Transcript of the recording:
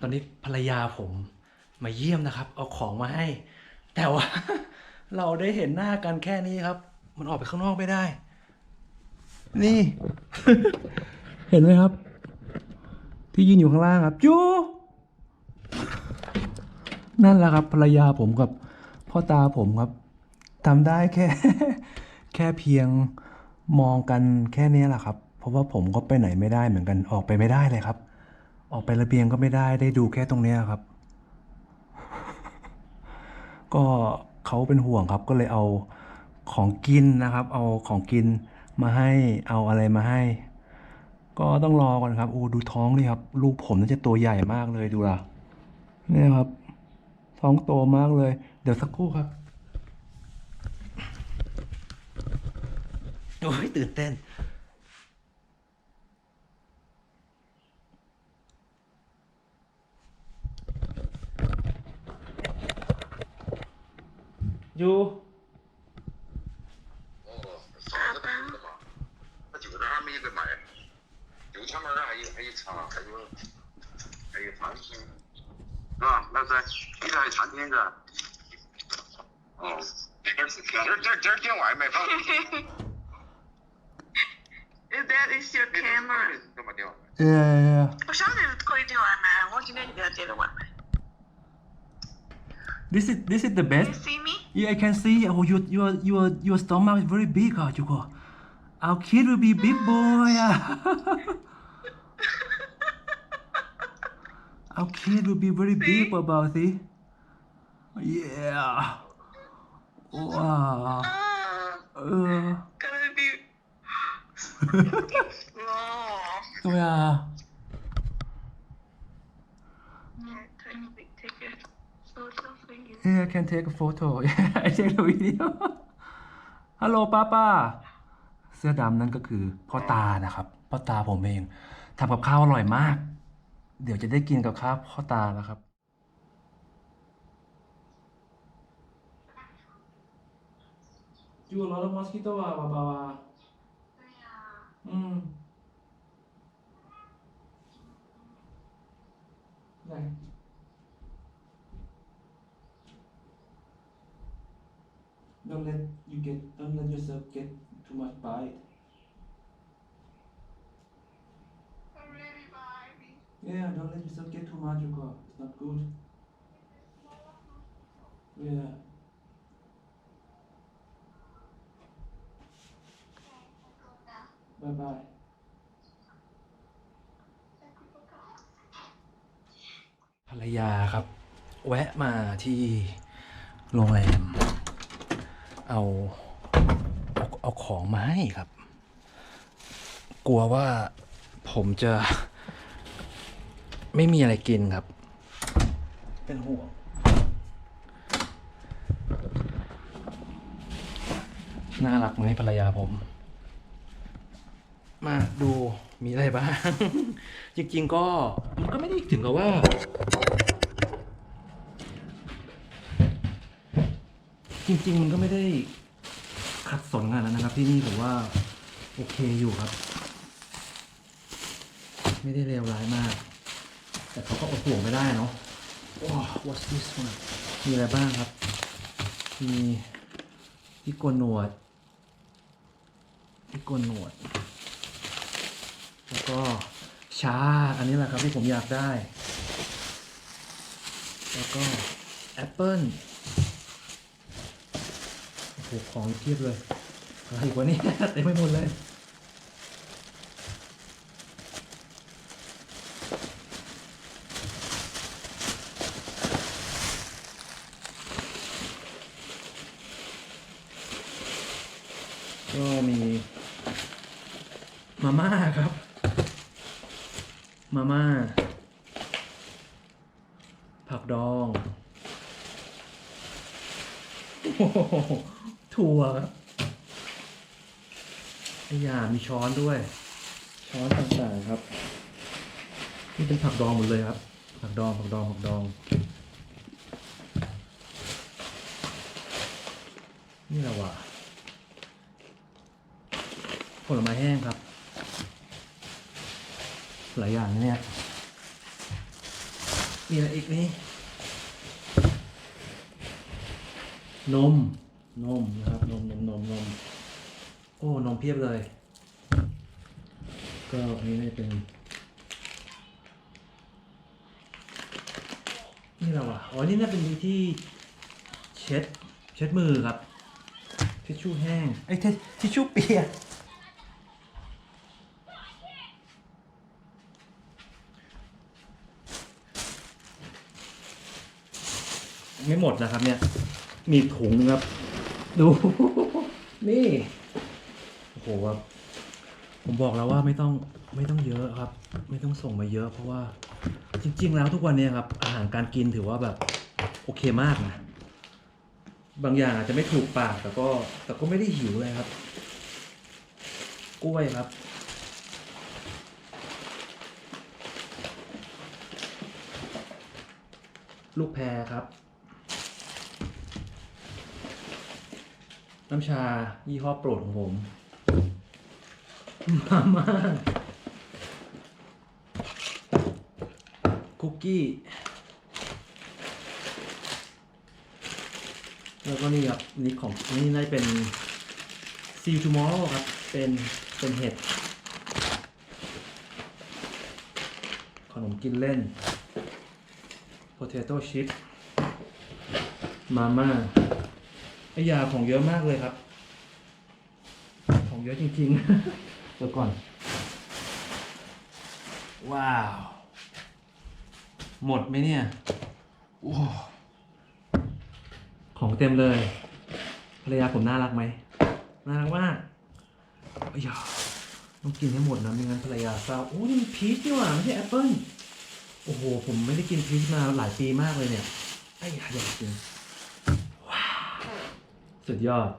ตอนนี้ภรรยาผมมาเยี่ยมนะครับ เอาของมาให้ แต่ว่า เราได้เห็นหน้ากันแค่นี้ครับ มันออกไปข้างนอกไม่ได้ นี่ เห็นไหมครับ ที่ยืนอยู่ข้างล่างครับจูนั่นแหละครับภรรยาผมกับพ่อตาผมครับทำได้แค่ แค่เพียงมองกันแค่นี้แหละครับ เพราะว่าผมก็ไปไหนไม่ได้เหมือนกันออกไปไม่ได้เลยครับ ออกไประเบียงก็ไม่ได้ได้ดูแค่ตรงเนี้ยครับ ก็เขาเป็นห่วงครับก็เลยเอาของกินนะครับ เอาของกินมาให้เอาอะไรมาให้ ก็ต้องรอก่อนครับโอ้ดูท้องนี่ครับ ลูกผมน่าจะตัวใหญ่มากเลยดูล่ะเนี่ยครับ ท้องโตมากเลย เดี๋ยวสักครู่ครับโอ้ยตื่นเต้น 有。老板。他就是那们没得卖，就前面儿还有还有餐，还有还有餐厅。啊吧，老师，你这还有餐厅是吧？哦。今天是点点点点外卖。嘿嗯嘿。That is your camera. 哎呀嗯。我晓得可以点外卖，我今天就要点的外卖。This is this is the bed. Yeah, I can see. Oh, your your your your stomach is very big, ah, Juko. Our kid will be big boy. ah. Our kid will be very big, about see. Yeah. Wow. Ah, Uh. gonna be. oh. 对 啊。Take a pic- take a photo for you. Yeah, I can take a photo. Yeah, I take the video. ฮัลโหลป้าป้าเสื้อดำนั่นก็คือพ่อตานะครับ พ่อตาผมเองทำกับข้าวอร่อยมาก เดี๋ยวจะได้กินกับข้าวพ่อตาแล้วครับอยู่รอแล้วมอสกิโตว่าบาวาอืมไหน Don't let you get don't let yourself get too much bite. Yeah, don't let yourself get too much, Yuko. It's not good. Yeah. Bye bye. ภรรยาครับ แวะมาที่โรงแรม เอาเอาเอาของมาให้ครับ กลัวว่าผมจะไม่มีอะไรกินครับ เป็นห่วง น่ารักไหมภรรยาผม มาดูมีอะไรบ้าง จริงๆก็มันก็ไม่ได้ถึงกับว่า จริง ๆ มันก็ไม่ได้ขัดสนขนาดนั้นนะครับ ที่นี่ผมว่าโอเคอยู่ครับ ไม่ได้เลวร้ายมาก แต่เขาก็อดห่วงไม่ได้เนาะว้าว what's this one มีอะไรบ้างครับ มีที่โกนหนวดที่โกนหนวด แล้วก็ชา อันนี้แหละครับที่ผมอยากได้ แล้วก็แอปเปิ้ล โอ้โหของเทียบเลยอะไรกวะเนี่ยเต็มไปหมดเลยก็มีมาม่าครับ มาม่า ผักดอง โอ้โห ถั่วครับไอ้ยามีช้อนด้วย ช้อนต่างๆครับ นี่เป็นผักดองหมดเลยครับ ผักดองผักดองผักดอง นี่แหละว่ะผลไม้แห้งครับ หลายอย่างนะเนี่ยมีอะไรอีกนี่นม นมนะครับนมนมนมนมโอ้นมเพียบเลย ก็อันนี้น่าจะเป็น นี่เราอะอ๋อนี่น่าเป็นที่เช็ดเช็ดมือครับทิชชู่แห้งไอ้ทิชชู่เปียกไม่หมดนะครับเนี่ย มีถุงครับ ดู นี่ โอ้โหครับ ผมบอกแล้วว่าไม่ต้องไม่ต้องเยอะครับ ไม่ต้องส่งมาเยอะเพราะว่า จริง ๆ แล้วทุกวันนี้ครับ อาหารการกินถือว่าแบบ โอเคมากนะ บางอย่างอาจจะไม่ถูกปากแต่ก็ แต่ก็ไม่ได้หิวเลยครับ กล้วยครับลูกแพรครับ น้ำชายี่ห้อโปรดของผมมาม่าคุกกี้ แล้วก็นี่ครับนี่ของนี่น่าจะเป็น see you tomorrow ครับ เป็นเป็นเห็ด ขนมกินเล่น potato chip มาม่า ไอยาของเยอะมากเลยครับ ของเยอะจริงๆ เดี๋ยวก่อน ว้าว หมดไหมเนี่ยโอ้ของเต็มเลย ภรรยาผมน่ารักไหม น่ารักมากเอ้ยอย่าต้องกินให้หมดนะไม่งั้นภรรยาเศร้าโอ้นี่มันพีชนี่หว่าไม่ใช่แอปเปิ้ลโอ้โห ผมไม่ได้กินพีชมาหลายปีมากเลยเนี่ยไอ้ยาอยากกิน seit Jahren.